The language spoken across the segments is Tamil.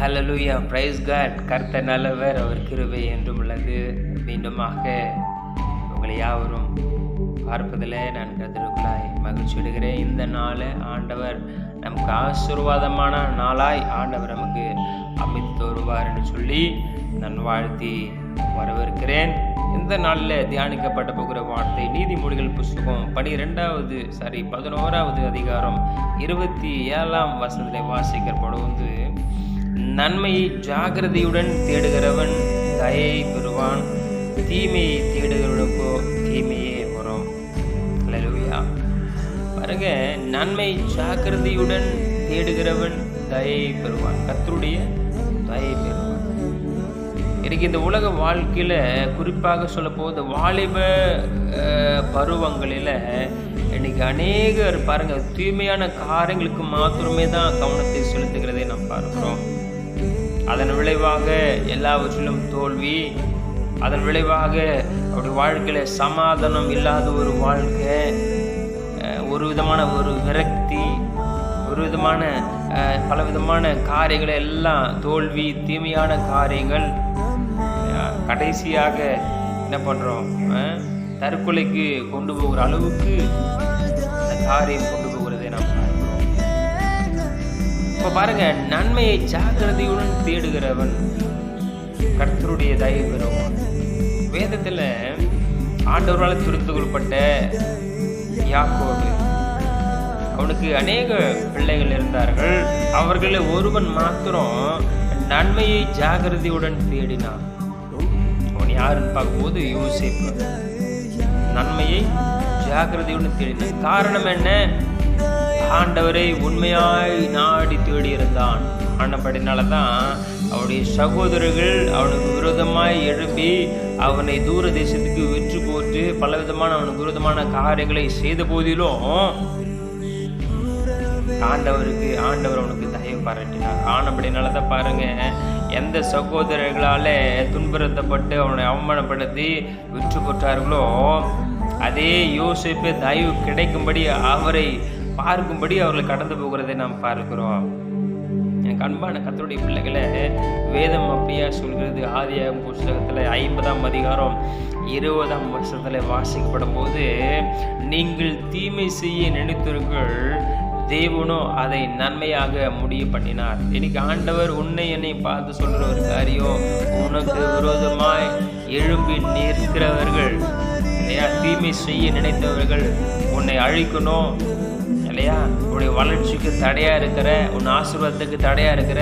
ஹலலூயா ப்ரைஸ் காட் கர்த்த நல்லவர். அவர் கிருபை என்றும் உள்ளது. மீண்டுமாக உங்களை யாவரும் பார்ப்பதில் நான் கருத்துக்குள்ளாய் மகிழ்ச்சி விடுகிறேன் இந்த நாளை ஆண்டவர் நமக்கு ஆசீர்வாதமான நாளாய் ஆண்டவர் நமக்கு அமைத்து வருவார் என்று சொல்லி நான் வாழ்த்தி வரவிருக்கிறேன் இந்த நாளில் தியானிக்கப்பட்ட போகிற வார்த்தை நீதிமொழிகள் புஸ்தகம் பனிரெண்டாவது சாரி பதினோராவது அதிகாரம் இருபத்தி ஏழாம் வசனத்தில் வாசிக்கப்படும் வந்து நன்மையை ஜாகிரதையுடன் தேடுகிறவன் தயை பெறுவான். தீமையை தேடுகிறவனுக்கோ தீமையே வரும். அல்லேலூயா பாருங்க நன்மை ஜாக்கிரதையுடன் தேடுகிறவன் தயை பெறுவான். கத்தருடைய தயை பெறுவான். எனக்கு இந்த உலக வாழ்க்கையில் குறிப்பாக சொல்ல வாலிப பருவங்களில் இன்னைக்கு அநேகர் பாருங்க தூய்மையான காரியங்களுக்கு மாத்திரமே தான் கவனத்தை செலுத்துகிறதை நாம் பார்க்குறோம். அதன் விளைவாக எல்லாவற்றிலும் தோல்வி அதன் விளைவாக அவருடைய வாழ்க்கையில் சமாதானம் இல்லாத ஒரு வாழ்க்கை ஒரு விதமான ஒரு விரக்தி ஒரு விதமான பல விதமான காரியங்கள் எல்லாம் தோல்வி தீமையான காரியங்கள் கடைசியாக என்ன பண்ணுறோம் தற்கொலைக்கு கொண்டு போகிற அளவுக்கு அந்த காரியம் கொண்டு இப்போ பாருங்க நன்மையை ஜாக்கிரதையுடன் தேடுகிறவன் கர்த்தருடைய தயவு பெறுவான். வேதத்தில் ஆண்டவரால் திருத்து கொள்ளப்பட்ட யாக்கோபு. அவனுக்கு அநேக பிள்ளைகள் இருந்தார்கள். அவர்களில் ஒருவன் மாத்திரம் நன்மையை ஜாகிரதையுடன் தேடினான். அவன் யாருன்னு பார்க்கும்போது யோசிப்பு. நன்மையை ஜாக்கிரதையுடன் தேடினான். காரணம் என்ன? ஆண்டவரை உண்மையாய் நாடி தேடி இருந்தான் ஆனப்படினால தான் அவனுடைய சகோதரர்கள் அவனுக்கு விரோதமாய் எழுப்பி அவனை தூர தேசத்துக்கு வெற்றி போட்டு பலவிதமான அவனுக்கு விரோதமான காரியங்களை செய்த போதிலும் ஆண்டவருக்கு ஆண்டவர் அவனுக்கு தயவு பாராட்டினார். ஆனபடினால தான் பாருங்க எந்த சகோதரர்களால துன்புறுத்தப்பட்டு அவனை அவமானப்படுத்தி விற்று போட்டார்களோ அதே யோசிப்பு தயவு கிடைக்கும்படி அவரை பார்க்கும்படி அவர்களை கடந்து போகிறதை நாம் பார்க்கிறோம். எனக்கு அன்பான கத்தருடைய பிள்ளைகளை வேதம் அப்படியா சொல்கிறது? ஆதியாகம் புஸ்தகத்தில் ஐம்பதாம் அதிகாரம் இருபதாம் வருஷத்தில் வாசிக்கப்படும் போது நீங்கள் தீமை செய்ய நினைத்தீர்கள் தேவனோ அதை நன்மையாக முடிவு பண்ணினார். இன்னைக்கு ஆண்டவர் உன்னை என்னை பார்த்து சொல்ற ஒரு காரியம் உனக்கு விரோதமாய் எழும்பி நிற்கிறவர்கள் இல்லையா? தீமை செய்ய நினைத்தவர்கள் உன்னை அழிக்கணும் இல்லையா? உன்னுடைய வளர்ச்சிக்கு தடையா இருக்கிற உன் ஆசீர்வாதத்துக்கு தடையா இருக்கிற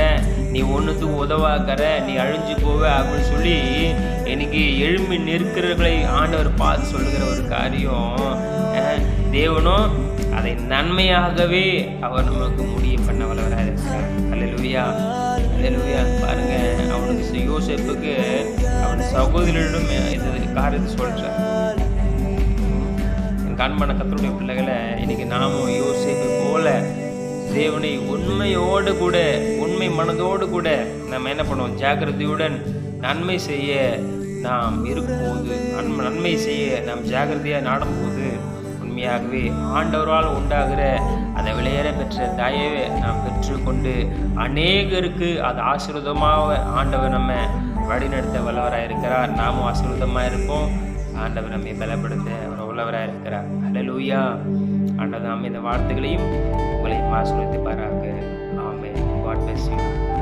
நீ ஒன்றுத்துக்கு உதவாக்கிற நீ அழிஞ்சு போவ அப்படின்னு சொல்லி எனக்கு எழும்பி நிற்கிறவர்களை ஆண்டவர் பார்த்து சொல்லுகிற ஒரு காரியம். தேவனும் அதை நன்மையாகவே அவர் நமக்கு முடிவு பண்ண வளவராக இருக்கிறார். அல்லேலூயா அல்லேலூயா பாருங்க அவனுக்கு யோசிப்புக்கு அவன் சகோதரிடம் இது காரியத்தை சொல்கிறேன் கண்மன கத்தருடைய பிள்ளைகளை இன்னைக்கு நாமும் யோசிப்பு போல தேவனை உண்மையோடு கூட உண்மை மனதோடு கூட நம்ம என்ன பண்ணுவோம்? ஜாக்கிரதையுடன் நன்மை செய்ய நாம் இருக்கும்போது நன்மை நன்மை செய்ய நாம் ஜாக்கிரதையாக நாடும்போது உண்மையாகவே ஆண்டவரால் உண்டாகிற அந்த விளையாட பெற்ற தயவை நாம் பெற்றுக்கொண்டு அநேகருக்கு அது ஆசீர்வாதமாக ஆண்டவர் நம்ம வழிநடத்த வல்லவராக இருக்கிறார் நாமும் ஆசீர்வாதமாக இருப்போம் ஆண்டவர் நம்மை பலப்படுத்த உள்ளவராக இருக்கிறார். அலலூயா ஆண்டவர் இந்த வார்த்தைகளையும் உங்களை ஆசீர்வதிப்பாராக ஆமென். God bless you.